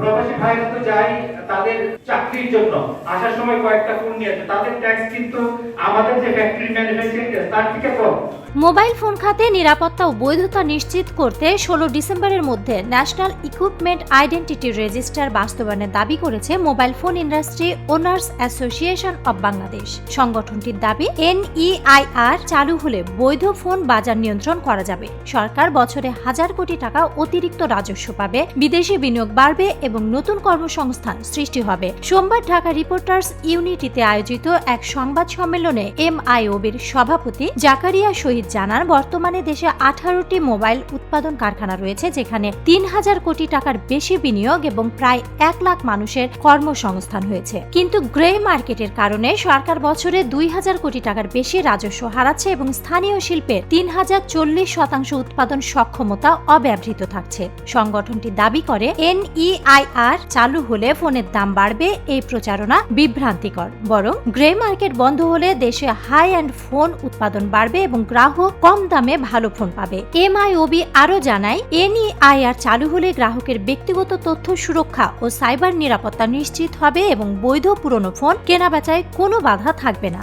প্রবাসী ভাইরা তো যায় তাদের চাকরির জন্য। আসার সময় কয়েকটা ফোন নিয়ে আসে। তাদের ট্যাক্স কিন্তু আমাদের যে ফ্যাক্টরি ম্যানুফ্যাকচারিং তার থেকে কম। মোবাইল ফোন খাতে নিরাপত্তা ও বৈধতা নিশ্চিত করতে ষোলো ডিসেম্বরের মধ্যে ন্যাশনাল ইকুইপমেন্ট আইডেন্টিটি রেজিস্টার বাস্তবায়নের দাবি করেছে mobile phone industry owners association of Bangladesh. সংগঠনটির দাবি, এনইআইআর চালু হলে বৈধ ফোন বাজার নিয়ন্ত্রণ করা যাবে। সরকার বছরে হাজার কোটি টাকা অতিরিক্ত রাজস্ব পাবে, বিদেশি বিনিয়োগ বাড়বে এবং নতুন কর্মসংস্থান সৃষ্টি হবে। সোমবার ঢাকা রিপোর্টার্স ইউনিটিতে আয়োজিত এক সংবাদ সম্মেলনে এমআইওবির সভাপতি জাকারিয়া শহীদ জানান, বর্তমানে দেশে আঠারোটি মোবাইল উৎপাদন কারখানা রয়েছে, যেখানে তিন হাজার কোটি টাকার বেশি বিনিয়োগ এবং প্রায় এক লাখ মানুষের কর্মসংস্থান হয়েছে। কিন্তু গ্রে মার্কেটের কারণে সরকার বছরে দুই হাজার কোটি টাকার বেশি রাজস্ব হারাচ্ছে এবং স্থানীয় শিল্পের তিন হাজার চল্লিশ শতাংশ উৎপাদন সক্ষমতা অব্যবহৃত থাকছে। সংগঠনটি দাবি করে এনইআইআর চালু হলে ফোনের দাম বাড়বে এই প্রচারণা বিভ্রান্তিকর। বরং গ্রে মার্কেট বন্ধ হলে দেশে হাই অ্যান্ড ফোন উৎপাদন বাড়বে এবং গ্রাহক কম দামে ভালো ফোন পাবে। এম এমআইওবি আরও জানায়, এনইআইআর চালু হলে গ্রাহকের ব্যক্তিগত তথ্য সুরক্ষা ও সাইবার নিরাপত্তা নিশ্চিত হবে এবং বৈধ পুরনো ফোন কেনাবেচায় কোনো বাধা থাকবে না।